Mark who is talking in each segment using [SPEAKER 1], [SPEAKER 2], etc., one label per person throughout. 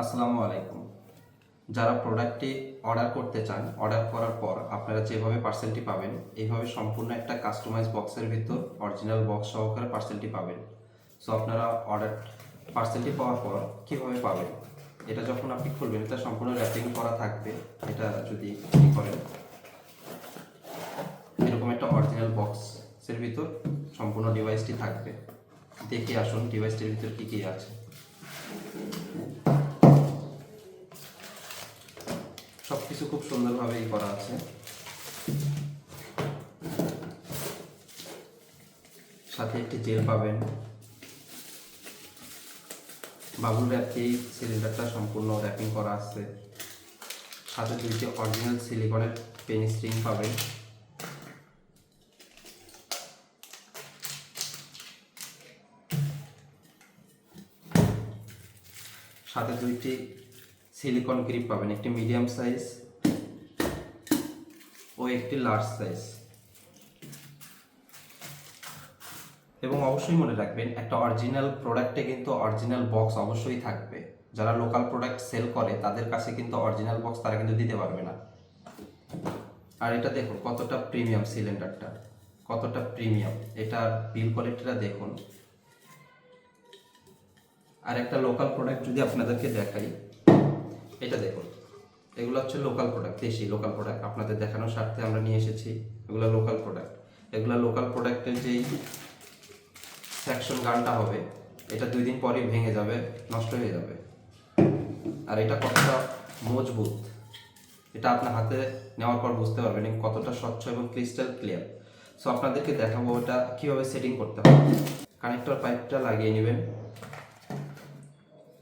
[SPEAKER 1] আসসালামু আলাইকুম। যারা প্রোডাক্টটি অর্ডার করতে চান, অর্ডার করার পর আপনারা যেভাবে পার্সেলটি পাবেন এইভাবে সম্পূর্ণ একটা কাস্টমাইজ বক্সের ভিতর অরিজিনাল বক্স সহকারে পার্সেলটি পাবেন। সো আপনারা অর্ডার, পার্সেলটি পাওয়ার পর কীভাবে পাবেন? এটা যখন আপনি খুলবেন, এটা সম্পূর্ণ র্যাপিং করা থাকবে। এটা যদি করেন, এরকম একটা অরিজিনাল বক্সের ভিতর সম্পূর্ণ ডিভাইসটি থাকবে। দেখে আসুন ডিভাইসটির ভিতর কী কী আছে। সবকিছু খুব সুন্দরভাবেই করা আছে। সাথে একটি জেল পাবেন। বাবুল র্যাপটি সিলিন্ডারটা সম্পূর্ণ র্যাপিং করা আছে। সাথে দুইটি অরিজিনাল সিলিকনের পেন স্ট্রিং পাবেন। সাথে দুইটি সিলিকন গ্রিপ পাবেন, একটি মিডিয়াম সাইজ ও একটি লার্জ সাইজ এবং অবশ্যই মনে রাখবেন, একটা অরিজিনাল প্রোডাক্টে কিন্তু অরিজিনাল বক্স অবশ্যই থাকবে। যারা লোকাল প্রোডাক্ট সেল করে, তাদের কাছে কিন্তু অরিজিনাল বক্স তারা কিন্তু দিতে পারবে না। আর এটা দেখুন, কতটা প্রিমিয়াম সিলিন্ডারটা কতটা প্রিমিয়াম এটার বিল কোয়ালিটিটা দেখুন। আর একটা লোকাল প্রোডাক্ট যদি আপনাদেরকে দেখাই এটা দেখুন। এগুলো হচ্ছে লোকাল প্রোডাক্ট দেশি লোকাল প্রোডাক্ট আপনাদের দেখানোর স্বার্থে আমরা নিয়ে এসেছি এগুলো লোকাল প্রোডাক্ট এগুলো লোকাল প্রোডাক্টের যেই সেকশন গানটা হবে, এটা দুই দিন পরেই ভেঙে যাবে, নষ্ট হয়ে যাবে। আর এটা কতটা মজবুত, এটা আপনার হাতে নেওয়ার পর বুঝতে পারবেন কতটা স্বচ্ছ এবং ক্রিস্টাল ক্লিয়ার সো আপনাদেরকে দেখাবো এটা কীভাবে সেটিং করতে হবে কানেক্টর পাইপটা লাগিয়ে নেবেন।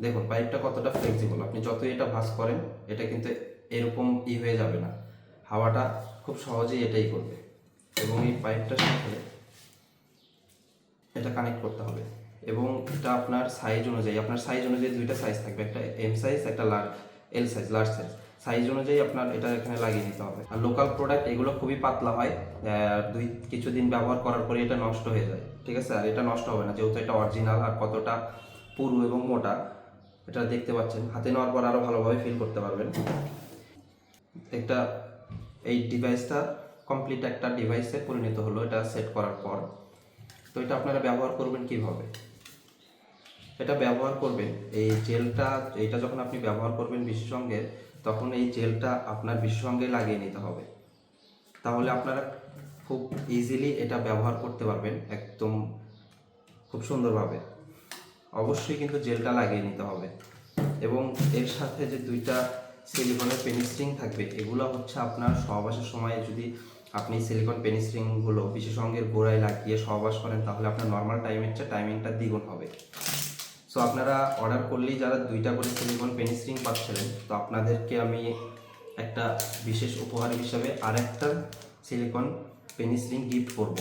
[SPEAKER 1] দেখুন পাইপটা কতটা ফ্লেক্সিবল আপনি যতই এটা ভাঁজ করেন, এটা কিন্তু এরকম ই হয়ে যাবে না। হাওয়াটা খুব সহজেই এটাই করবে। এবং এই পাইপটার সাথে এটা কানেক্ট করতে হবে। এবং এটা আপনার সাইজ অনুযায়ী, আপনার সাইজ অনুযায়ী দুইটা সাইজ থাকবে, একটা এম সাইজ একটা large L size large size size অনুযায়ী আপনার এটা এখানে লাগিয়ে নিতে হবে। আর লোকাল প্রোডাক্ট এগুলো খুবই পাতলা হয় দুই, কিছুদিন ব্যবহার করার পরে এটা নষ্ট হয়ে যায়, ঠিক আছে? আর এটা নষ্ট হবে না, যেহেতু এটা অরিজিনাল আর কতটা পুরু এবং মোটা এটা দেখতে পাচ্ছেন। হাতে নেওয়ার পর আরও ভালোভাবে ফিল করতে পারবেন। একটা এই ডিভাইসটা কমপ্লিট একটা ডিভাইসে পরিণত হলো, এটা সেট করার পর। তো এটা আপনারা ব্যবহার করবেন কীভাবে? এটা ব্যবহার করবেন, এই জেলটা এটা যখন আপনি ব্যবহার করবেন বিশেষজ্ঞে তখন এই জেলটা আপনার বিশেষজ্ঞে লাগিয়ে নিতে হবে। তাহলে আপনারা খুব ইজিলি এটা ব্যবহার করতে পারবেন, একদম খুব সুন্দরভাবে। অবশ্যই কিন্তু জেলটা লাগিয়ে নিতে হবে। এবং এর সাথে যে দুইটা সিলিকনের পেনিস্ট্রিং থাকবে, এগুলো হচ্ছে আপনার সহবাসের সময় যদি আপনি সিলিকন পেনিস্ট্রিংগুলো বিশেষজ্ঞের গোড়ায় লাগিয়ে সহবাস করেন, তাহলে আপনার নর্মাল টাইমের চেয়ে টাইমিংটা দ্বিগুণ হবে। সো আপনারা অর্ডার করলেই যারা দুইটা করে সিলিকন পেনিস্ট্রিং পাচ্ছিলেন, তো আপনাদেরকে আমি একটা বিশেষ উপহার হিসাবে আরেকটা সিলিকন পেনিস্ট্রিং গিফট করব।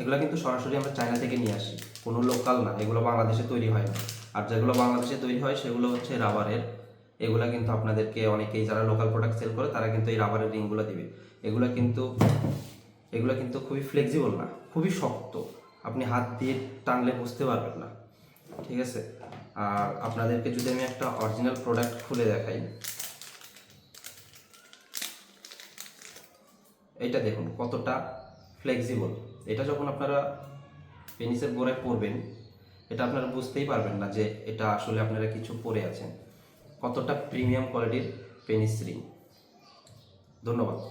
[SPEAKER 1] এগুলো কিন্তু সরাসরি আমরা চায়না থেকে নিয়ে আসি। কোনো লোকাল না, এগুলো বাংলাদেশে তৈরি হয় না। আর যেগুলো বাংলাদেশে তৈরি হয়, সেগুলো হচ্ছে রাবারের। এগুলো কিন্তু আপনাদেরকে অনেকেই যারা লোকাল প্রোডাক্ট সেল করে, তারা কিন্তু এই রাবারের রিংগুলো দিবে। এগুলো কিন্তু এগুলো কিন্তু খুবই ফ্লেক্সিবল না, খুবই শক্ত। আপনি হাত দিয়ে টানলে বুঝতে পারবেন না। ঠিক আছে? আর আপনাদেরকে যদি আমি একটা অরিজিনাল প্রোডাক্ট খুলে দেখাই। এটা দেখুন, কতটা ফ্লেক্সিবল এটা যখন আপনারা পেনিসের গোড়ায় পরবেন, এটা আপনারা বুঝতেই পারবেন না যে এটা আসলে আপনারা কিছু পরে আছেন। কতটা প্রিমিয়াম কোয়ালিটির পেনিস রিং ধন্যবাদ।